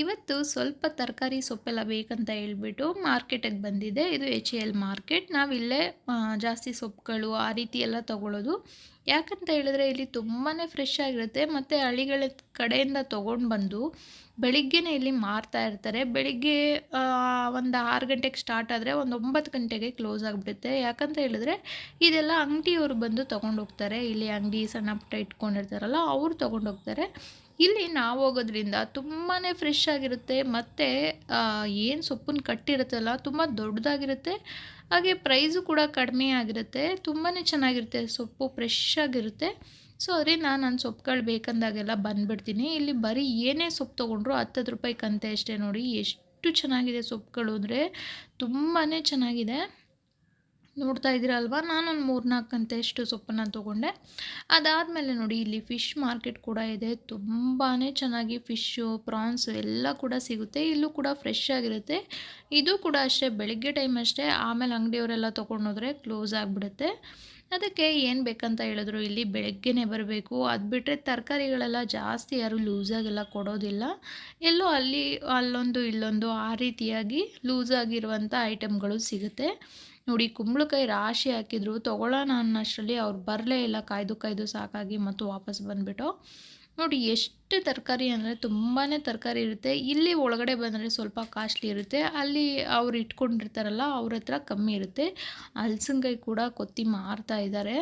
ಇವತ್ತು ಸ್ವಲ್ಪ ತರಕಾರಿ ಸೊಪ್ಪೆಲ್ಲ ಬೇಕಂತ ಹೇಳ್ಬಿಟ್ಟು ಮಾರ್ಕೆಟಿಗೆ ಬಂದಿದೆ. ಇದು ಎಚ್ ಎ ಎಲ್ ಮಾರ್ಕೆಟ್. ನಾವಿಲ್ಲೇ ಜಾಸ್ತಿ ಸೊಪ್ಪುಗಳು ಆ ರೀತಿ ಎಲ್ಲ ತಗೊಳ್ಳೋದು ಯಾಕಂತ ಹೇಳಿದ್ರೆ ಇಲ್ಲಿ ತುಂಬಾ ಫ್ರೆಶ್ ಆಗಿರುತ್ತೆ. ಮತ್ತು ಹಳ್ಳಿಗಳ ಕಡೆಯಿಂದ ತೊಗೊಂಡು ಬಂದು ಬೆಳಿಗ್ಗೆನೇ ಇಲ್ಲಿ ಮಾರ್ತಾ ಇರ್ತಾರೆ. ಬೆಳಿಗ್ಗೆ ಒಂದು ಆರು ಗಂಟೆಗೆ ಸ್ಟಾರ್ಟ್ ಆದರೆ ಒಂದು ಒಂಬತ್ತು ಗಂಟೆಗೆ ಕ್ಲೋಸ್ ಆಗಿಬಿಡುತ್ತೆ. ಯಾಕಂತ ಹೇಳಿದ್ರೆ ಇದೆಲ್ಲ ಅಂಗಡಿಯವರು ಬಂದು ತೊಗೊಂಡು ಹೋಗ್ತಾರೆ. ಇಲ್ಲಿ ಅಂಗಡಿ ಸಣ್ಣ ಪುಟ್ಟ ಇಟ್ಕೊಂಡಿರ್ತಾರಲ್ಲ, ಅವರು ತೊಗೊಂಡು ಹೋಗ್ತಾರೆ. ಇಲ್ಲಿ ನಾವು ಹೋಗೋದ್ರಿಂದ ತುಂಬಾ ಫ್ರೆಶ್ ಆಗಿರುತ್ತೆ, ಮತ್ತು ಏನು ಸೊಪ್ಪನ್ನು ಕಟ್ಟಿರುತ್ತಲ್ಲ ತುಂಬ ದೊಡ್ಡದಾಗಿರುತ್ತೆ, ಹಾಗೆ ಪ್ರೈಸು ಕೂಡ ಕಡಿಮೆ ಆಗಿರುತ್ತೆ ತುಂಬಾ ಚೆನ್ನಾಗಿರುತ್ತೆ ಸೊಪ್ಪು ಫ್ರೆಶ್ ಆಗಿರುತ್ತೆ. ಸೊ ಅದೇ ನಾನು ಸೊಪ್ಪುಗಳು ಬೇಕಂದಾಗೆಲ್ಲ ಬಂದುಬಿಡ್ತೀನಿ. ಇಲ್ಲಿ ಬರೀ ಏನೇ ಸೊಪ್ಪು ತೊಗೊಂಡ್ರು ಹತ್ತತ್ತು ರೂಪಾಯಿ ಕಂತೆ ಅಷ್ಟೇ ನೋಡಿ, ಎಷ್ಟು ಚೆನ್ನಾಗಿದೆ ಸೊಪ್ಪುಗಳು ಅಂದರೆ ತುಂಬಾ ಚೆನ್ನಾಗಿದೆ. ನೋಡ್ತಾ ಇದ್ದೀರಲ್ವಾ? ನಾನೊಂದು ಗಂಟೆ ಅಷ್ಟು ಸೊಪ್ಪನ್ನು ತೊಗೊಂಡೆ. ಅದಾದಮೇಲೆ ನೋಡಿ, ಇಲ್ಲಿ ಫಿಶ್ ಮಾರ್ಕೆಟ್ ಕೂಡ ಇದೆ. ತುಂಬಾ ಚೆನ್ನಾಗಿ ಫಿಶ್ಶು, ಪ್ರಾನ್ಸು ಎಲ್ಲ ಕೂಡ ಸಿಗುತ್ತೆ. ಇಲ್ಲೂ ಕೂಡ ಫ್ರೆಶ್ ಆಗಿರುತ್ತೆ. ಇದು ಕೂಡ ಅಷ್ಟೇ, ಬೆಳಗ್ಗೆ ಟೈಮ್ ಅಷ್ಟೇ. ಆಮೇಲೆ ಅಂಗಡಿಯವರೆಲ್ಲ ತೊಗೊಂಡೋದ್ರೆ ಕ್ಲೋಸ್ ಆಗಿಬಿಡುತ್ತೆ. ಅದಕ್ಕೆ ಏನು ಬೇಕಂತ ಹೇಳಿದ್ರು, ಇಲ್ಲಿ ಬೆಳಗ್ಗೆನೇ ಬರಬೇಕು. ಅದು ಬಿಟ್ಟರೆ ತರಕಾರಿಗಳೆಲ್ಲ ಜಾಸ್ತಿ ಯಾರು ಲೂಸಾಗೆಲ್ಲ ಕೊಡೋದಿಲ್ಲ. ಎಲ್ಲೋ ಅಲ್ಲಿ, ಅಲ್ಲೊಂದು, ಇಲ್ಲೊಂದು ಆ ರೀತಿಯಾಗಿ ಲೂಸಾಗಿರುವಂಥ ಐಟಮ್ಗಳು ಸಿಗುತ್ತೆ. ನೋಡಿ ಕುಂಬಳಕಾಯಿ ರಾಶಿ ಹಾಕಿದ್ರು, ತೊಗೊಳ್ಳೋಣ ಅನ್ನೋಷ್ಟರಲ್ಲಿ ಅವ್ರು ಬರಲೇ ಇಲ್ಲ, ಕಾಯ್ದು ಕಾಯ್ದು ಸಾಕಾಗಿ ಮತ್ತು ವಾಪಸ್ ಬಂದುಬಿಟ್ಟು. ನೋಡಿ ಎಷ್ಟು ತರಕಾರಿ ಅಂದರೆ ತುಂಬಾ ತರಕಾರಿ ಇರುತ್ತೆ. ಇಲ್ಲಿ ಒಳಗಡೆ ಬಂದರೆ ಸ್ವಲ್ಪ ಕಾಸ್ಟ್ಲಿ ಇರುತ್ತೆ. ಅಲ್ಲಿ ಅವ್ರು ಇಟ್ಕೊಂಡಿರ್ತಾರಲ್ಲ ಅವ್ರ ಹತ್ರ ಕಮ್ಮಿ ಇರುತ್ತೆ. ಹಲ್ಸಿನ್ಕಾಯಿ ಕೂಡ ಕೊತ್ತಿ ಮಾರ್ತಾ ಇದ್ದಾರೆ.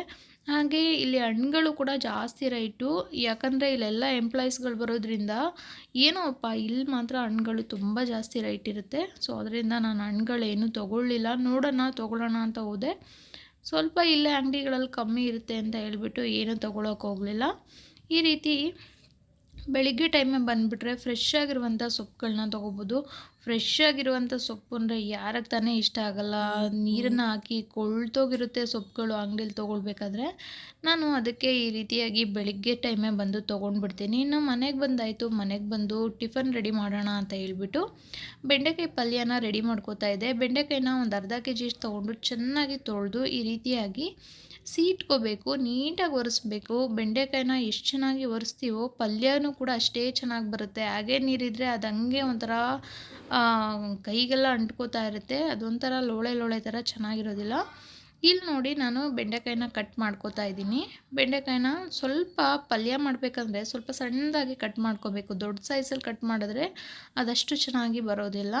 ಹಾಗೆ ಇಲ್ಲಿ ಹಣ್ಣುಗಳು ಕೂಡ ಜಾಸ್ತಿ ರೈಟು ಯಾಕಂದರೆ ಇಲ್ಲೆಲ್ಲ ಎಂಪ್ಲಾಯೀಸ್ಗಳು ಬರೋದ್ರಿಂದ ಏನೋ ಅಪ್ಪ ಇಲ್ಲಿ ಮಾತ್ರ ಹಣ್ಗಳು ತುಂಬ ಜಾಸ್ತಿ ರೈಟ್ ಇರುತ್ತೆ. ಸೊ ಅದರಿಂದ ನಾನು ಹಣ್ಣುಗಳೇನು ತೊಗೊಳ್ಳಿಲ್ಲ. ನೋಡೋಣ, ತೊಗೊಳ್ಳೋಣ ಅಂತ ಹೋದೆ. ಸ್ವಲ್ಪ ಇಲ್ಲೇ ಅಂಗಡಿಗಳಲ್ಲಿ ಕಮ್ಮಿ ಇರುತ್ತೆ ಅಂತ ಹೇಳ್ಬಿಟ್ಟು ಏನೂ ತೊಗೊಳಕ್ಕೆ ಹೋಗಲಿಲ್ಲ. ಈ ರೀತಿ ಬೆಳಿಗ್ಗೆ ಟೈಮೇ ಬಂದುಬಿಟ್ರೆ ಫ್ರೆಶ್ ಆಗಿರುವಂಥ ಸೊಪ್ಪುಗಳನ್ನ ತೊಗೋಬೋದು. ಫ್ರೆಶ್ ಆಗಿರುವಂಥ ಸೊಪ್ಪು ಅಂದರೆ ಯಾರಿಗೆ ತಾನೇ ಇಷ್ಟ ಆಗಲ್ಲ. ನೀರನ್ನು ಹಾಕಿ ಕೊಳ್ತೋಗಿರುತ್ತೆ ಸೊಪ್ಪುಗಳು ಅಂಗಡಿಲಿ ತೊಗೊಳ್ಬೇಕಾದ್ರೆ ನಾನು ಅದಕ್ಕೆ ಈ ರೀತಿಯಾಗಿ ಬೆಳಿಗ್ಗೆ ಟೈಮೇ ಬಂದು ತೊಗೊಂಡ್ಬಿಡ್ತೀನಿ. ಇನ್ನು ಮನೆಗೆ ಬಂದಾಯಿತು. ಮನೆಗೆ ಬಂದು ಟಿಫನ್ ರೆಡಿ ಮಾಡೋಣ ಅಂತ ಹೇಳ್ಬಿಟ್ಟು ಬೆಂಡೆಕಾಯಿ ಪಲ್ಯನ ರೆಡಿ ಮಾಡ್ಕೋತಾ ಇದ್ದೆ. ಬೆಂಡೆಕಾಯಿನ ಒಂದು ಅರ್ಧ ಕೆ ಜಿ ತೊಗೊಂಡು ಚೆನ್ನಾಗಿ ತೊಳೆದು ಈ ರೀತಿಯಾಗಿ ಸೀಟ್ಕೋಬೇಕು, ನೀಟಾಗಿ ಒರೆಸ್ಬೇಕು, ಬೆಂಡೆಕಾಯಿನ ಎಷ್ಟು ಚೆನ್ನಾಗಿ ಒರೆಸ್ತೀವೋ, ಪಲ್ಯನೂ ಕೂಡ ಅಷ್ಟೇ ಚೆನ್ನಾಗಿ ಬರುತ್ತೆ. ಹಾಗೆ ನೀರಿದ್ರೆ ಅದು ಹಂಗೆ ಒಂಥರ ಕೈಗೆಲ್ಲ ಅಂಟ್ಕೋತಾ ಇರುತ್ತೆ. ಅದೊಂಥರ ಲೋಳೆ ಲೋಳೆ ಥರ ಚೆನ್ನಾಗಿರೋದಿಲ್ಲ. ಇಲ್ಲಿ ನೋಡಿ ನಾನು ಬೆಂಡೆಕಾಯಿನ ಕಟ್ ಮಾಡ್ಕೋತಾ ಇದ್ದೀನಿ. ಬೆಂಡೆಕಾಯಿನ ಸ್ವಲ್ಪ ಪಲ್ಯ ಮಾಡಬೇಕಂದ್ರೆ ಸ್ವಲ್ಪ ಸಣ್ಣದಾಗಿ ಕಟ್ ಮಾಡ್ಕೋಬೇಕು. ದೊಡ್ಡ ಸೈಜಲ್ಲಿ ಕಟ್ ಮಾಡಿದ್ರೆ ಅದಷ್ಟು ಚೆನ್ನಾಗಿ ಬರೋದಿಲ್ಲ.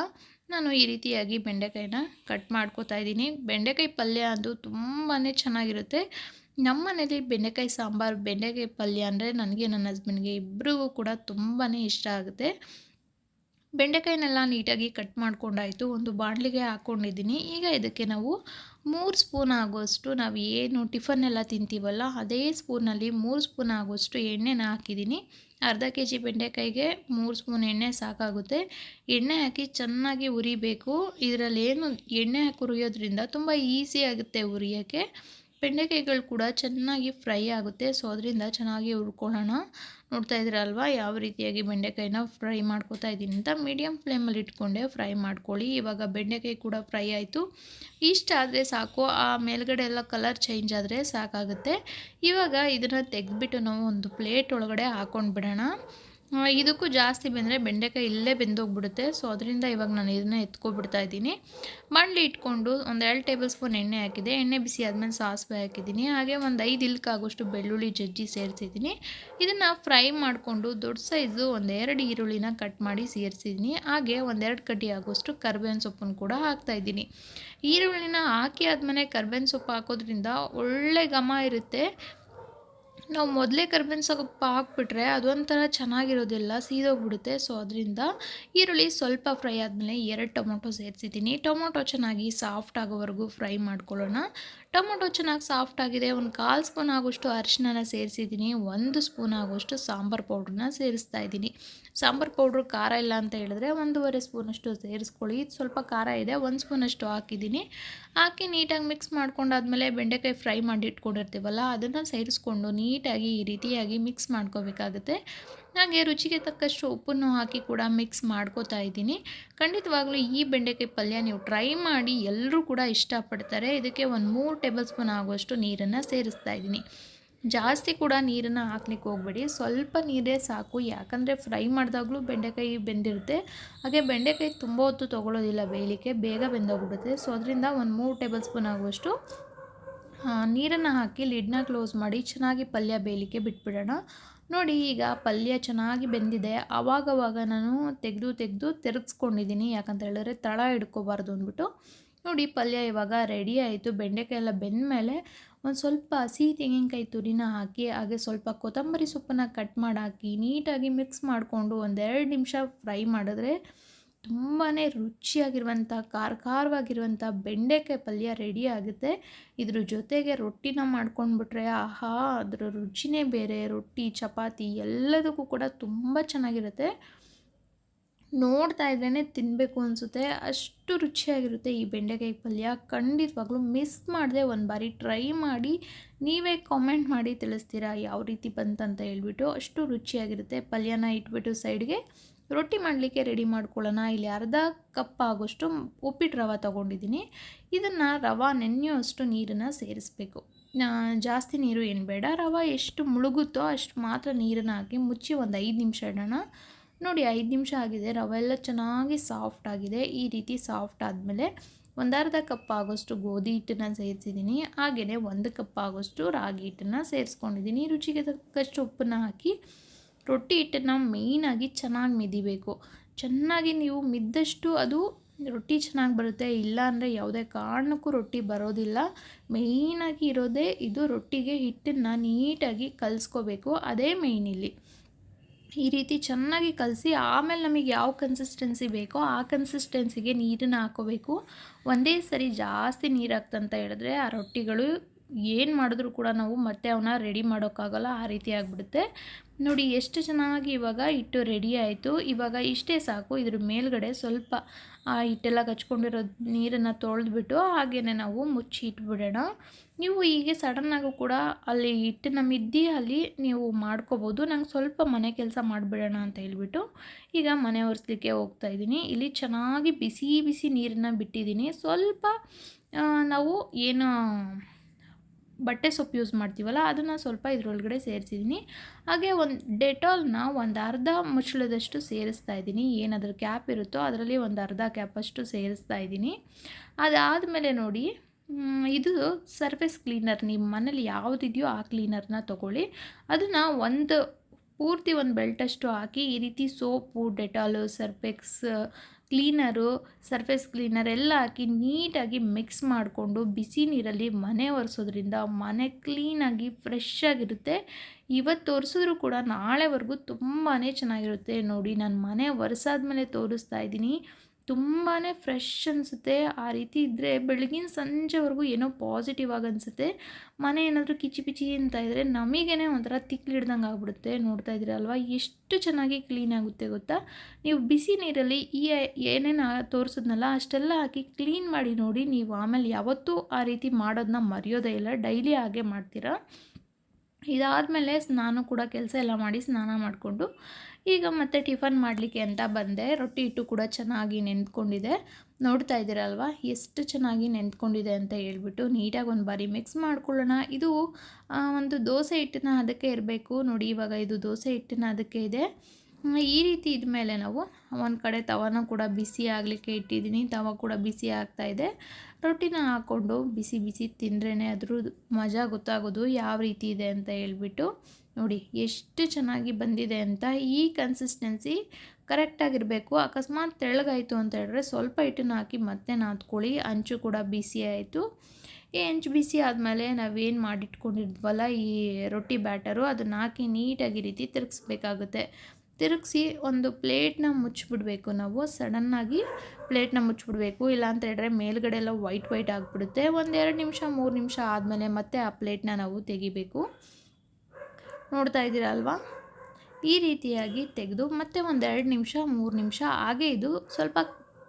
ನಾನು ಈ ರೀತಿಯಾಗಿ ಬೆಂಡೆಕಾಯಿನ ಕಟ್ ಮಾಡ್ಕೋತಾ ಇದ್ದೀನಿ. ಬೆಂಡೆಕಾಯಿ ಪಲ್ಯ ಅದು ತುಂಬಾ ಚೆನ್ನಾಗಿರುತ್ತೆ. ನಮ್ಮ ಮನೇಲಿ ಬೆಂಡೆಕಾಯಿ ಸಾಂಬಾರು, ಬೆಂಡೆಕಾಯಿ ಪಲ್ಯ ಅಂದರೆ ನನಗೆ ನನ್ನ ಹಸ್ಬೆಂಡ್ಗೆ ಇಬ್ಬರಿಗೂ ಕೂಡ ತುಂಬಾ ಇಷ್ಟ ಆಗುತ್ತೆ. ಬೆಂಡೆಕಾಯಿನೆಲ್ಲ ನೀಟಾಗಿ ಕಟ್ ಮಾಡ್ಕೊಂಡಾಯಿತು. ಒಂದು ಬಾಣಲಿಗೆ ಹಾಕ್ಕೊಂಡಿದ್ದೀನಿ ಈಗ ಇದಕ್ಕೆ ನಾವು ಮೂರು ಸ್ಪೂನ್ ಆಗೋಷ್ಟು ನಾವು ಏನು ಟಿಫನ್ ಎಲ್ಲ ತಿಂತೀವಲ್ಲ, ಅದೇ ಸ್ಪೂನಲ್ಲಿ ಮೂರು ಸ್ಪೂನ್ ಆಗೋಷ್ಟು ಎಣ್ಣೆನ ಹಾಕಿದ್ದೀನಿ. ಅರ್ಧ ಕೆ ಜಿ ಬೆಂಡೆಕಾಯಿಗೆ ಮೂರು ಸ್ಪೂನ್ ಎಣ್ಣೆ ಸಾಕಾಗುತ್ತೆ. ಎಣ್ಣೆ ಹಾಕಿ ಚೆನ್ನಾಗಿ ಉರಿಬೇಕು ಇದರಲ್ಲಿ ಏನು ಎಣ್ಣೆ ಹಾಕಿ ಉರಿಯೋದ್ರಿಂದ ತುಂಬ ಈಸಿ ಆಗುತ್ತೆ ಉರಿಯೋಕ್ಕೆ ಬೆಂಡೆಕಾಯಿಗಳು ಕೂಡ ಚೆನ್ನಾಗಿ ಫ್ರೈ ಆಗುತ್ತೆ. ಸೊ, ಅದರಿಂದ ಚೆನ್ನಾಗಿ ಹುರ್ಕೊಳ್ಳೋಣ. ನೋಡ್ತಾ ಇದ್ದೀರಲ್ವಾ ಯಾವ ರೀತಿಯಾಗಿ ಬೆಂಡೆಕಾಯಿನ ಫ್ರೈ ಮಾಡ್ಕೋತಾ ಇದ್ದೀನಿ ಅಂತ ಮೀಡಿಯಮ್ ಫ್ಲೇಮಲ್ಲಿ ಇಟ್ಕೊಂಡೆ, ಫ್ರೈ ಮಾಡ್ಕೊಳ್ಳಿ. ಇವಾಗ ಬೆಂಡೆಕಾಯಿ ಕೂಡ ಫ್ರೈ ಆಯಿತು. ಇಷ್ಟ ಆದರೆ ಸಾಕು. ಆ ಮೇಲ್ಗಡೆ ಎಲ್ಲ ಕಲರ್ ಚೇಂಜ್ ಆದರೆ ಸಾಕಾಗುತ್ತೆ. ಇವಾಗ ಇದನ್ನು ತೆಗೆದ್ಬಿಟ್ಟು ನಾವು ಒಂದು ಪ್ಲೇಟ್ ಒಳಗಡೆ ಹಾಕೊಂಡು ಬಿಡೋಣ ಇದಕ್ಕೂ ಜಾಸ್ತಿ ಬೆಂದರೆ ಬೆಂಡೆಕಾಯಿ ಇಲ್ಲೇ ಬೆಂದೋಗ್ಬಿಡುತ್ತೆ. ಸೊ ಅದರಿಂದ ಇವಾಗ ನಾನು ಇದನ್ನ ಎತ್ಕೊಬಿಡ್ತಾ ಇದ್ದೀನಿ. ಬಾಣಲಿ ಇಟ್ಕೊಂಡು ಒಂದು ಎರಡು ಟೇಬಲ್ ಸ್ಪೂನ್ ಎಣ್ಣೆ ಹಾಕಿದೆ. ಎಣ್ಣೆ ಬಿಸಿ ಆದಮೇಲೆ ಸಾಸಿವೆ ಹಾಕಿದ್ದೀನಿ. ಹಾಗೆ ಒಂದು ಐದು ಇಲ್ಕಾಗೋಷ್ಟು ಬೆಳ್ಳುಳ್ಳಿ ಜಜ್ಜಿ ಸೇರಿಸಿದ್ದೀನಿ. ಇದನ್ನು ಫ್ರೈ ಮಾಡಿಕೊಂಡು ದೊಡ್ಡ ಸೈಜು ಒಂದೆರಡು ಈರುಳ್ಳಿನ ಕಟ್ ಮಾಡಿ ಸೇರಿಸಿದ್ದೀನಿ. ಹಾಗೆ ಒಂದೆರಡು ಕಡ್ಡಿ ಆಗೋಷ್ಟು ಕರ್ಬೇವಿನ ಸೊಪ್ಪನ್ನು ಕೂಡ ಹಾಕ್ತಾಯಿದ್ದೀನಿ ಈರುಳ್ಳಿನ ಹಾಕಿ ಆದಮೇಲೆ ಕರ್ಬೇವಿನ ಸೊಪ್ಪು ಹಾಕೋದ್ರಿಂದ ಒಳ್ಳೆ ಘಮ ಇರುತ್ತೆ. ನಾವು ಮೊದಲೇ ಕರ್ಬೇವಿನ ಸೊಪ್ಪು ಹಾಕ್ಬಿಟ್ರೆ ಅದೊಂಥರ ಚೆನ್ನಾಗಿರೋದಿಲ್ಲ, ಸೀದೋಗ್ಬಿಡುತ್ತೆ. ಸೊ ಅದರಿಂದ ಈರುಳ್ಳಿ ಸ್ವಲ್ಪ ಫ್ರೈ ಆದಮೇಲೆ ಎರಡು ಟೊಮೊಟೊ ಸೇರಿಸಿದ್ದೀನಿ. ಟೊಮೊಟೊ ಚೆನ್ನಾಗಿ ಸಾಫ್ಟ್ ಆಗೋವರೆಗೂ ಫ್ರೈ ಮಾಡ್ಕೊಳ್ಳೋಣ. ಟೊಮೊಟೊ ಚೆನ್ನಾಗಿ ಸಾಫ್ಟ್ ಆಗಿದೆ. ಒಂದು ಕಾಲು ಸ್ಪೂನ್ ಆಗೋಷ್ಟು ಅರಿಶಿನ ಸೇರಿಸಿದ್ದೀನಿ. ಒಂದು ಸ್ಪೂನ್ ಆಗೋಷ್ಟು ಸಾಂಬಾರು ಪೌಡ್ರನ್ನ ಸೇರಿಸ್ತಾ ಇದ್ದೀನಿ. ಸಾಂಬಾರು ಪೌಡ್ರು ಖಾರ ಇಲ್ಲ ಅಂತ ಹೇಳಿದ್ರೆ ಒಂದೂವರೆ ಸ್ಪೂನಷ್ಟು ಸೇರಿಸ್ಕೊಳ್ಳಿ. ಇದು ಸ್ವಲ್ಪ ಖಾರ ಇದೆ. ಒಂದು ಸ್ಪೂನಷ್ಟು ಹಾಕಿದ್ದೀನಿ. ಹಾಕಿ ನೀಟಾಗಿ ಮಿಕ್ಸ್ ಮಾಡ್ಕೊಂಡಾದ್ಮೇಲೆ ಬೆಂಡೆಕಾಯಿ ಫ್ರೈ ಮಾಡಿ ಇಟ್ಕೊಂಡಿರ್ತೀವಲ್ಲ, ಅದನ್ನು ಸೇರಿಸ್ಕೊಂಡು ನೀಟಾಗಿ ಈ ರೀತಿಯಾಗಿ ಮಿಕ್ಸ್ ಮಾಡ್ಕೋಬೇಕಾಗುತ್ತೆ. ಹಾಗೆ ರುಚಿಗೆ ತಕ್ಕಷ್ಟು ಉಪ್ಪನ್ನು ಹಾಕಿ ಕೂಡ ಮಿಕ್ಸ್ ಮಾಡ್ಕೋತಾ ಇದ್ದೀನಿ. ಖಂಡಿತವಾಗಲೂ ಈ ಬೆಂಡೆಕಾಯಿ ಪಲ್ಯ ನೀವು ಟ್ರೈ ಮಾಡಿ ಎಲ್ಲರೂ ಕೂಡ ಇಷ್ಟಪಡ್ತಾರೆ. ಇದಕ್ಕೆ ಒಂದು ಮೂರು ಟೇಬಲ್ ಸ್ಪೂನ್ ಆಗುವಷ್ಟು ನೀರನ್ನು ಸೇರಿಸ್ತಾ ಇದ್ದೀನಿ. ಜಾಸ್ತಿ ಕೂಡ ನೀರನ್ನು ಹಾಕ್ಲಿಕ್ಕೆ ಹೋಗಬೇಡಿ. ಸ್ವಲ್ಪ ನೀರೇ ಸಾಕು. ಯಾಕಂದರೆ ಫ್ರೈ ಮಾಡಿದಾಗಲೂ ಬೆಂಡೆಕಾಯಿ ಬೆಂದಿರುತ್ತೆ. ಹಾಗೆ ಬೆಂಡೆಕಾಯಿ ತುಂಬ ಹೊತ್ತು ತೊಗೊಳ್ಳೋದಿಲ್ಲ ಬೇಯಲಿಕ್ಕೆ. ಬೇಗ ಬೆಂದೋಗ್ಬಿಡುತ್ತೆ. ಸೊ ಅದರಿಂದ ಒಂದು ಮೂರು ಟೇಬಲ್ ಸ್ಪೂನ್ ಆಗುವಷ್ಟು ನೀರನ್ನು ಹಾಕಿ ಲಿಡ್ನ ಕ್ಲೋಸ್ ಮಾಡಿ ಚೆನ್ನಾಗಿ ಪಲ್ಯ ಬೇಯಲಿಕ್ಕೆ ಬಿಟ್ಬಿಡೋಣ. ನೋಡಿ ಈಗ ಪಲ್ಯ ಚೆನ್ನಾಗಿ ಬೆಂದಿದೆ. ಆವಾಗವಾಗ ನಾನು ತೆಗೆದು ತೆಗೆದು ತಿರುಗಿಸ್ಕೊಂಡಿದ್ದೀನಿ. ಯಾಕಂತ ಹೇಳಿದ್ರೆ ತಳ ಹಿಡ್ಕೋಬಾರ್ದು ಅಂದ್ಬಿಟ್ಟು. ನೋಡಿ ಪಲ್ಯ ಇವಾಗ ರೆಡಿ ಆಯಿತು. ಬೆಂಡೆಕಾಯಿ ಎಲ್ಲ ಬೆಂದ ಮೇಲೆ ಒಂದು ಸ್ವಲ್ಪ ಹಸಿ ತೆಂಗಿನಕಾಯಿ ತುರಿನ ಹಾಕಿ, ಹಾಗೆ ಸ್ವಲ್ಪ ಕೊತ್ತಂಬರಿ ಸೊಪ್ಪನ್ನು ಕಟ್ ಮಾಡಿ ಹಾಕಿ ನೀಟಾಗಿ ಮಿಕ್ಸ್ ಮಾಡಿಕೊಂಡು ಒಂದೆರಡು ನಿಮಿಷ ಫ್ರೈ ಮಾಡಿದ್ರೆ ತುಂಬಾ ರುಚಿಯಾಗಿರುವಂಥ ಖಾರ ಖಾರವಾಗಿರುವಂಥ ಬೆಂಡೆಕಾಯಿ ಪಲ್ಯ ರೆಡಿ ಆಗುತ್ತೆ. ಇದ್ರ ಜೊತೆಗೆ ರೊಟ್ಟಿನ ಮಾಡ್ಕೊಂಡ್ಬಿಟ್ರೆ, ಆಹಾ, ಅದರ ರುಚಿನೇ ಬೇರೆ. ರೊಟ್ಟಿ, ಚಪಾತಿ ಎಲ್ಲದಕ್ಕೂ ಕೂಡ ತುಂಬ ಚೆನ್ನಾಗಿರುತ್ತೆ. ನೋಡ್ತಾ ಇದ್ರೇ ತಿನ್ನಬೇಕು ಅನಿಸುತ್ತೆ. ಅಷ್ಟು ರುಚಿಯಾಗಿರುತ್ತೆ ಈ ಬೆಂಡೆಕಾಯಿ ಪಲ್ಯ. ಖಂಡಿತವಾಗ್ಲೂ ಮಿಸ್ ಮಾಡದೆ ಒಂದು ಬಾರಿ ಟ್ರೈ ಮಾಡಿ, ನೀವೇ ಕಾಮೆಂಟ್ ಮಾಡಿ ತಿಳಿಸ್ತೀರಾ? ಯಾವ ರೀತಿ ಬಂತಂತ ಹೇಳ್ಬಿಟ್ಟು. ಅಷ್ಟು ರುಚಿಯಾಗಿರುತ್ತೆ ಪಲ್ಯನ ಇಟ್ಬಿಟ್ಟು ಸೈಡ್ಗೆ ರೊಟ್ಟಿ ಮಾಡಲಿಕ್ಕೆ ರೆಡಿ ಮಾಡ್ಕೊಳ್ಳೋಣ. ಇಲ್ಲಿ ಅರ್ಧ ಕಪ್ ಆಗೋಷ್ಟು ಉಪ್ಪಿಟ್ಟು ರವೆ ತೊಗೊಂಡಿದ್ದೀನಿ. ಇದನ್ನು ರವೆ ನೆನೆಯುವಷ್ಟು ನೀರನ್ನು ಸೇರಿಸಬೇಕು. ಜಾಸ್ತಿ ನೀರು ಏನು ಬೇಡ. ರವೆ ಎಷ್ಟು ಮುಳುಗುತ್ತೋ ಅಷ್ಟು ಮಾತ್ರ ನೀರನ್ನು ಹಾಕಿ ಮುಚ್ಚಿ ಒಂದು ಐದು ನಿಮಿಷ ಇಡೋಣ. ನೋಡಿ, ಐದು ನಿಮಿಷ ಆಗಿದೆ. ರವೆ ಎಲ್ಲ ಚೆನ್ನಾಗಿ ಸಾಫ್ಟ್ ಆಗಿದೆ. ಈ ರೀತಿ ಸಾಫ್ಟ್ ಆದಮೇಲೆ ಒಂದರ್ಧ ಕಪ್ ಆಗೋಷ್ಟು ಗೋಧಿ ಹಿಟ್ಟನ್ನು ಸೇರಿಸಿದ್ದೀನಿ. ಹಾಗೆಯೇ ಒಂದು ಕಪ್ ಆಗೋಷ್ಟು ರಾಗಿ ಹಿಟ್ಟನ್ನು ಸೇರಿಸ್ಕೊಂಡಿದ್ದೀನಿ. ರುಚಿಗೆ ತಕ್ಕಷ್ಟು ಉಪ್ಪನ್ನು ಹಾಕಿ ರೊಟ್ಟಿ ಹಿಟ್ಟನ್ನು ಮೇಯ್ನಾಗಿ ಚೆನ್ನಾಗಿ ಮಿದಿಬೇಕು. ಚೆನ್ನಾಗಿ ನೀವು ಮಿದ್ದಷ್ಟು ಅದು ರೊಟ್ಟಿ ಚೆನ್ನಾಗಿ ಬರುತ್ತೆ. ಇಲ್ಲ ಅಂದರೆ ಯಾವುದೇ ಕಾರಣಕ್ಕೂ ರೊಟ್ಟಿ ಬರೋದಿಲ್ಲ. ಮೇಯ್ನಾಗಿ ಇರೋದೇ ಇದು ರೊಟ್ಟಿಗೆ ಹಿಟ್ಟನ್ನು ನೀಟಾಗಿ ಕಲಿಸ್ಕೋಬೇಕು. ಅದೇ ಮೇಯ್ನ್ ಇಲ್ಲಿ. ಈ ರೀತಿ ಚೆನ್ನಾಗಿ ಕಲಸಿ ಆಮೇಲೆ ನಮಗೆ ಯಾವ ಕನ್ಸಿಸ್ಟೆನ್ಸಿ ಬೇಕೋ ಆ ಕನ್ಸಿಸ್ಟೆನ್ಸಿಗೆ ನೀರನ್ನು ಹಾಕೋಬೇಕು. ಒಂದೇ ಸರಿ ಜಾಸ್ತಿ ನೀರು ಹಾಕ್ತಂತ ಹೇಳಿದ್ರೆ ಆ ರೊಟ್ಟಿಗಳು ಏನು ಮಾಡಿದ್ರೂ ಕೂಡ ನಾವು ಮತ್ತೆ ಅವನ್ನ ರೆಡಿ ಮಾಡೋಕ್ಕಾಗಲ್ಲ, ಆ ರೀತಿ ಆಗಿಬಿಡುತ್ತೆ. ನೋಡಿ, ಎಷ್ಟು ಚೆನ್ನಾಗಿ ಇವಾಗ ಹಿಟ್ಟು ರೆಡಿ ಆಯಿತು. ಇವಾಗ ಇಷ್ಟೇ ಸಾಕು. ಇದ್ರ ಮೇಲ್ಗಡೆ ಸ್ವಲ್ಪ ಆ ಹಿಟ್ಟೆಲ್ಲ ಕಚ್ಕೊಂಡಿರೋ ನೀರನ್ನು ತೊಳೆದ್ಬಿಟ್ಟು ಹಾಗೆಯೇ ನಾವು ಮುಚ್ಚಿ ಇಟ್ಬಿಡೋಣ. ನೀವು ಹೀಗೆ ಸಡನ್ನಾಗೂ ಕೂಡ ಅಲ್ಲಿ ಹಿಟ್ಟನ್ನ ಮಿದ್ದಿ ಅಲ್ಲಿ ನೀವು ಮಾಡ್ಕೋಬೋದು. ನಂಗೆ ಸ್ವಲ್ಪ ಮನೆ ಕೆಲಸ ಮಾಡಿಬಿಡೋಣ ಅಂತ ಹೇಳ್ಬಿಟ್ಟು ಈಗ ಮನೆ ಒರೆಸ್ಲಿಕ್ಕೆ ಹೋಗ್ತಾ ಇದ್ದೀನಿ. ಇಲ್ಲಿ ಚೆನ್ನಾಗಿ ಬಿಸಿ ಬಿಸಿ ನೀರನ್ನು ಬಿಟ್ಟಿದ್ದೀನಿ. ಸ್ವಲ್ಪ ನಾವು ಏನು ಬಟ್ಟೆ ಸೊಪ್ಪು ಯೂಸ್ ಮಾಡ್ತೀವಲ್ಲ, ಅದನ್ನು ಸ್ವಲ್ಪ ಇದರೊಳಗಡೆ ಸೇರಿಸಿದ್ದೀನಿ ಹಾಗೆ ಒಂದು ಡೆಟಾಲ್ನ ಒಂದು ಅರ್ಧ ಮುಚ್ಚಳದಷ್ಟು ಸೇರಿಸ್ತಾ ಇದ್ದೀನಿ ಏನಾದರೂ ಕ್ಯಾಪ್ ಇರುತ್ತೋ ಅದರಲ್ಲಿ ಒಂದು ಅರ್ಧ ಕ್ಯಾಪಷ್ಟು ಸೇರಿಸ್ತಾ ಇದ್ದೀನಿ ಅದಾದಮೇಲೆ ನೋಡಿ ಇದು ಸರ್ಫೇಸ್ ಕ್ಲೀನರ್ ನಿಮ್ಮ ಮನೇಲಿ ಯಾವುದಿದೆಯೋ ಆ ಕ್ಲೀನರ್ನ ತೊಗೊಳ್ಳಿ. ಅದನ್ನು ಒಂದು ಪೂರ್ತಿ ಒಂದು ಬೆಲ್ಟಷ್ಟು ಹಾಕಿ ಈ ರೀತಿ soap, Dettol, surface cleaner, surface cleaner ಎಲ್ಲ ಹಾಕಿ ನೀಟಾಗಿ ಮಿಕ್ಸ್ ಮಾಡಿಕೊಂಡು ಬಿಸಿ ನೀರಲ್ಲಿ ಮನೆ ಒರೆಸೋದ್ರಿಂದ ಮನೆ ಕ್ಲೀನಾಗಿ ಫ್ರೆಶ್ ಆಗಿರುತ್ತೆ. ಇವತ್ತು ತೋರಿಸಿದ್ರು ಕೂಡ ನಾಳೆವರೆಗೂ ತುಂಬಾ ಚೆನ್ನಾಗಿರುತ್ತೆ ನೋಡಿ. ನಾನು ಮನೆ ಒರೆಸಾದ್ಮೇಲೆ ತೋರಿಸ್ತಾ ಇದ್ದೀನಿ. ತುಂಬಾ ಫ್ರೆಶ್ ಅನಿಸುತ್ತೆ. ಆ ರೀತಿ ಇದ್ದರೆ ಬೆಳಗಿನ ಸಂಜೆವರೆಗೂ ಏನೋ ಪಾಸಿಟಿವ್ ಆಗಿ ಅನಿಸುತ್ತೆ. ಮನೆ ಏನಾದರೂ ಕಿಚಿ ಪಿಚಿ ಅಂತ ಇದ್ದರೆ ನಮಗೇನೆ ಒಂಥರ ತಿಕ್ಲಿಡ್ದಂಗೆ ಆಗ್ಬಿಡುತ್ತೆ. ನೋಡ್ತಾ ಇದ್ದೀರಲ್ವ ಎಷ್ಟು ಚೆನ್ನಾಗಿ ಕ್ಲೀನ್ ಆಗುತ್ತೆ ಗೊತ್ತಾ? ನೀವು ಬಿಸಿ ನೀರಲ್ಲಿ ಈ ಏನೇನು ತೋರಿಸಿದ್ನಲ್ಲ ಅಷ್ಟೆಲ್ಲ ಹಾಕಿ ಕ್ಲೀನ್ ಮಾಡಿ ನೋಡಿ ನೀವು ಆಮೇಲೆ ಯಾವತ್ತೂ ಆ ರೀತಿ ಮಾಡೋದನ್ನ ಮರೆಯೋದೇ ಇಲ್ಲ. ಡೈಲಿ ಹಾಗೆ ಮಾಡ್ತೀರಾ? ಇದಾದಮೇಲೆ ಸ್ನಾನ ಕೂಡ ಕೆಲಸ ಎಲ್ಲ ಮಾಡಿ ಸ್ನಾನ ಮಾಡಿಕೊಂಡು ಈಗ ಮತ್ತೆ ಟಿಫನ್ ಮಾಡಲಿಕ್ಕೆ ಅಂತ ಬಂದೆ. ರೊಟ್ಟಿ ಹಿಟ್ಟು ಕೂಡ ಚೆನ್ನಾಗಿ ನೆನೆದುಕೊಂಡಿದೆ ನೋಡ್ತಾ ಇದ್ದೀರಲ್ವ? ಎಷ್ಟು ಚೆನ್ನಾಗಿ ನೆನೆದುಕೊಂಡಿದೆ ಅಂತ ಹೇಳ್ಬಿಟ್ಟು ನೀಟಾಗಿ ಒಂದು ಬಾರಿ ಮಿಕ್ಸ್ ಮಾಡ್ಕೊಳ್ಳೋಣ. ಇದು ಒಂದು ದೋಸೆ ಹಿಟ್ಟನ್ನ ಅದಕ್ಕೆ ಇರಬೇಕು. ನೋಡಿ ಇವಾಗ ಇದು ದೋಸೆ ಹಿಟ್ಟನ್ನ ಅದಕ್ಕೆ ಇದೆ. ಈ ರೀತಿ ಇದ್ಮೇಲೆ ನಾವು ಒಂದು ಕಡೆ ತವನ ಕೂಡ ಬಿಸಿ ಆಗಲಿಕ್ಕೆ ಇಟ್ಟಿದ್ದೀನಿ. ತವ ಕೂಡ ಬಿಸಿ ಆಗ್ತಾ ಇದೆ. ರೊಟ್ಟಿನ ಹಾಕ್ಕೊಂಡು ಬಿಸಿ ಬಿಸಿ ತಿಂದ್ರೇ ಅದ್ರ ಮಜಾ ಗೊತ್ತಾಗೋದು ಯಾವ ರೀತಿ ಇದೆ ಅಂತ ಹೇಳ್ಬಿಟ್ಟು ನೋಡಿ ಎಷ್ಟು ಚೆನ್ನಾಗಿ ಬಂದಿದೆ ಅಂತ ಈ ಕನ್ಸಿಸ್ಟೆನ್ಸಿ ಕರೆಕ್ಟಾಗಿರಬೇಕು ಅಕಸ್ಮಾತ್ ತೆಳಗಾಯಿತು ಅಂತ ಹೇಳಿದ್ರೆ ಸ್ವಲ್ಪ ಹಿಟ್ಟನ್ನು ಹಾಕಿ ಮತ್ತೆ ನಾದ್ಕೊಳ್ಳಿ. ಅಂಚು ಕೂಡ ಬಿಸಿ ಆಯಿತು. ಈ ಹೆಂಚು ಬಿಸಿ ಆದಮೇಲೆ ನಾವೇನು ಮಾಡಿಟ್ಕೊಂಡಿದ್ವಲ್ಲ ಈ ರೊಟ್ಟಿ ಬ್ಯಾಟರು, ಅದನ್ನು ಹಾಕಿ ನೀಟಾಗಿ ರೀತಿ ತಿರುಗಿಸ್ಬೇಕಾಗುತ್ತೆ. ತಿರುಗಿಸಿ ಒಂದು ಪ್ಲೇಟ್ನ ಮುಚ್ಚಿಬಿಡಬೇಕು ನಾವು. ಸಡನ್ನಾಗಿ ಪ್ಲೇಟ್ನ ಮುಚ್ಚಿಬಿಡ್ಬೇಕು. ಇಲ್ಲ ಅಂತ ಹೇಳಿದ್ರೆ ಮೇಲ್ಗಡೆ ಎಲ್ಲ ವೈಟ್ ವೈಟ್ ಆಗಿಬಿಡುತ್ತೆ. ಒಂದೆರಡು ನಿಮಿಷ, ಮೂರು ನಿಮಿಷ ಆದಮೇಲೆ ಮತ್ತೆ ಆ ಪ್ಲೇಟ್ನ ನಾವು ತೆಗಿಬೇಕು. ನೋಡ್ತಾ ಇದ್ದೀರಾ ಅಲ್ವಾ? ಈ ರೀತಿಯಾಗಿ ತೆಗೆದು ಮತ್ತೆ ಒಂದೆರಡು ನಿಮಿಷ, ಮೂರು ನಿಮಿಷ, ಹಾಗೆ ಇದು ಸ್ವಲ್ಪ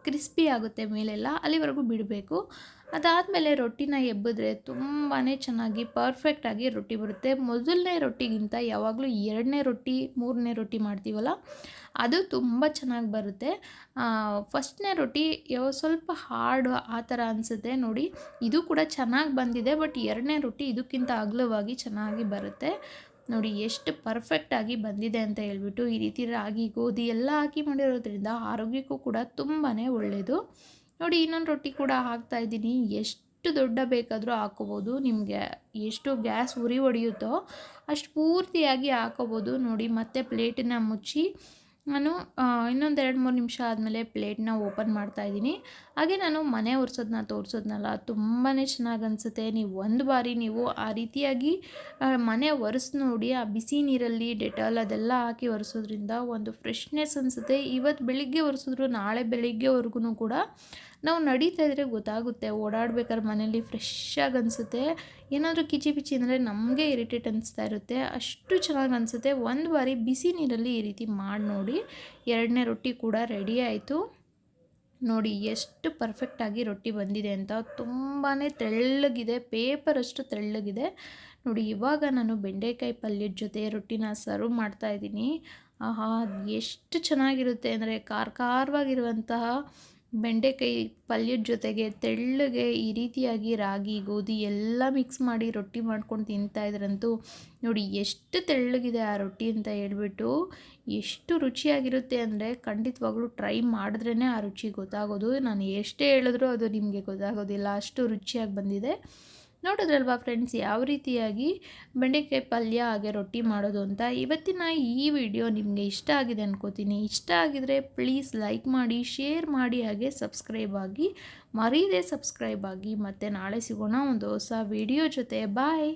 ಕ್ರಿಸ್ಪಿ ಆಗುತ್ತೆ ಮೇಲೆಲ್ಲ, ಅಲ್ಲಿವರೆಗೂ ಬಿಡಬೇಕು. ಅದಾದಮೇಲೆ ರೊಟ್ಟಿನ ಎಬ್ಬಿದ್ರೆ ತುಂಬಾ ಚೆನ್ನಾಗಿ ಪರ್ಫೆಕ್ಟಾಗಿ ರೊಟ್ಟಿ ಬರುತ್ತೆ. ಮೊದಲನೇ ರೊಟ್ಟಿಗಿಂತ ಯಾವಾಗಲೂ ಎರಡನೇ ರೊಟ್ಟಿ, ಮೂರನೇ ರೊಟ್ಟಿ ಮಾಡ್ತೀವಲ್ಲ, ಅದು ತುಂಬ ಚೆನ್ನಾಗಿ ಬರುತ್ತೆ. ಫಸ್ಟ್ನೇ ರೊಟ್ಟಿ ಸ್ವಲ್ಪ ಹಾರ್ಡ್ ಆ ಥರ ಅನಿಸುತ್ತೆ ನೋಡಿ. ಇದು ಕೂಡ ಚೆನ್ನಾಗಿ ಬಂದಿದೆ ಬಟ್ ಎರಡನೇ ರೊಟ್ಟಿ ಇದಕ್ಕಿಂತ ಅಗಲವಾಗಿ ಚೆನ್ನಾಗಿ ಬರುತ್ತೆ. ನೋಡಿ, ಎಷ್ಟು ಪರ್ಫೆಕ್ಟಾಗಿ ಬಂದಿದೆ ಅಂತ ಹೇಳ್ಬಿಟ್ಟು ಈ ರೀತಿ ರಾಗಿ, ಗೋಧಿ ಎಲ್ಲ ಹಾಕಿ ಮಾಡಿರೋದ್ರಿಂದ ಆರೋಗ್ಯಕ್ಕೂ ಕೂಡ ತುಂಬಾ ಒಳ್ಳೆಯದು ನೋಡಿ, ಇನ್ನೊಂದು ರೊಟ್ಟಿ ಕೂಡ ಹಾಕ್ತಾ ಇದ್ದೀನಿ. ಎಷ್ಟು ದೊಡ್ಡ ಬೇಕಾದರೂ ಹಾಕೋಬೋದು ನಿಮಗೆ ಎಷ್ಟು ಗ್ಯಾಸ್ ಉರಿ ಹೊಡೆಯುತ್ತೋ ಅಷ್ಟು ಪೂರ್ತಿಯಾಗಿ ಹಾಕೋಬೋದು ನೋಡಿ, ಮತ್ತೆ ಪ್ಲೇಟನ್ನ ಮುಚ್ಚಿ ನಾನು ಇನ್ನೊಂದು ಎರಡು ಮೂರು ನಿಮಿಷ ಆದಮೇಲೆ ಪ್ಲೇಟ್ನ ಓಪನ್ ಮಾಡ್ತಾ ಇದ್ದೀನಿ. ಹಾಗೆ ನಾನು ಮನೆ ಒರೆಸೋದನ್ನ ತೋರಿಸೋದ್ನಲ್ಲ ತುಂಬಾ ಚೆನ್ನಾಗಿ ಅನಿಸುತ್ತೆ. ನೀವು ಒಂದು ಬಾರಿ ನೀವು ಆ ರೀತಿಯಾಗಿ ಮನೆ ಒರೆಸಿ ನೋಡಿ, ಆ ಬಿಸಿ ನೀರಲ್ಲಿ ಡೆಟಾಲ್ ಅದೆಲ್ಲ ಹಾಕಿ ಒರೆಸೋದ್ರಿಂದ ಒಂದು ಫ್ರೆಶ್ನೆಸ್ ಅನಿಸುತ್ತೆ. ಇವತ್ತು ಬೆಳಿಗ್ಗೆ ಒರೆಸಿದ್ರು ನಾಳೆ ಬೆಳಿಗ್ಗೆವರೆಗೂ ಕೂಡ ನಾವು ನಡೀತಾ ಇದ್ದರೆ ಗೊತ್ತಾಗುತ್ತೆ, ಓಡಾಡ್ಬೇಕಾದ್ರೆ ಮನೇಲಿ ಫ್ರೆಶ್ಶಾಗಿ ಅನಿಸುತ್ತೆ. ಏನಾದರೂ ಕಿಚಿ ಪಿಚಿ ಅಂದರೆ ನಮಗೆ ಇರಿಟೇಟ್ ಅನಿಸ್ತಾ ಇರುತ್ತೆ. ಅಷ್ಟು ಚೆನ್ನಾಗಿ ಅನಿಸುತ್ತೆ. ಒಂದು ಬಾರಿ ಬಿಸಿ ನೀರಲ್ಲಿ ಈ ರೀತಿ ಮಾಡಿ ನೋಡಿ, ಎರಡನೇ ರೊಟ್ಟಿ ಕೂಡ ರೆಡಿ ಆಯಿತು. ನೋಡಿ ಎಷ್ಟು ಪರ್ಫೆಕ್ಟಾಗಿ ರೊಟ್ಟಿ ಬಂದಿದೆ ಅಂತ. ತುಂಬಾ ತೆಳ್ಳಗಿದೆ ಪೇಪರಷ್ಟು ತೆಳ್ಳಗಿದೆ. ನೋಡಿ ಇವಾಗ ನಾನು ಬೆಂಡೆಕಾಯಿ ಪಲ್ಯದ ಜೊತೆ ರೊಟ್ಟಿನ ಸರ್ವ್ ಮಾಡ್ತಾ ಇದ್ದೀನಿ. ಆಹಾ, ಎಷ್ಟು ಚೆನ್ನಾಗಿರುತ್ತೆ ಅಂದರೆ ಖಾರ ಖಾರವಾಗಿರುವಂತಹ ಬೆಂಡೆಕಾಯಿ ಪಲ್ಯದ ಜೊತೆಗೆ ತೆಳ್ಳಗೆ ಈ ರೀತಿಯಾಗಿ ರಾಗಿ, ಗೋಧಿ ಎಲ್ಲ ಮಿಕ್ಸ್ ಮಾಡಿ ರೊಟ್ಟಿ ಮಾಡ್ಕೊಂಡು ತಿಂತಾಯಿದ್ರಂತೂ ನೋಡಿ ಎಷ್ಟು ತೆಳ್ಳಗಿದೆ ಆ ರೊಟ್ಟಿ ಅಂತ ಹೇಳ್ಬಿಟ್ಟು ಎಷ್ಟು ರುಚಿಯಾಗಿರುತ್ತೆ ಅಂದರೆ ಖಂಡಿತವಾಗ್ಲೂ ಟ್ರೈ ಮಾಡಿದ್ರೇ ಆ ರುಚಿ ಗೊತ್ತಾಗೋದು. ನಾನು ಎಷ್ಟೇ ಹೇಳಿದ್ರೂ ಅದು ನಿಮಗೆ ಗೊತ್ತಾಗೋದಿಲ್ಲ. ಅಷ್ಟು ರುಚಿಯಾಗಿ ಬಂದಿದೆ. ನೋಡಿದ್ರಲ್ವಾ ಫ್ರೆಂಡ್ಸ್ ಯಾವ ರೀತಿಯಾಗಿ ಬೆಂಡೆಕಾಯಿ ಪಲ್ಯ ಹಾಗೆ ರೊಟ್ಟಿ ಮಾಡೋದು ಅಂತ? ಇವತ್ತಿನ ಈ ವಿಡಿಯೋ ನಿಮಗೆ ಇಷ್ಟ ಆಗಿದೆ ಅನ್ಕೋತೀನಿ. ಇಷ್ಟ ಆಗಿದರೆ ಪ್ಲೀಸ್ ಲೈಕ್ ಮಾಡಿ ಶೇರ್ ಮಾಡಿ, ಹಾಗೆ ಸಬ್ಸ್ಕ್ರೈಬ್ ಆಗಿ, ಮರೀದೆ ಸಬ್ಸ್ಕ್ರೈಬ್ ಆಗಿ, ಮತ್ತು ನಾಳೆ ಸಿಗೋಣ ಒಂದು ಹೊಸ ವಿಡಿಯೋ ಜೊತೆ. ಬಾಯ್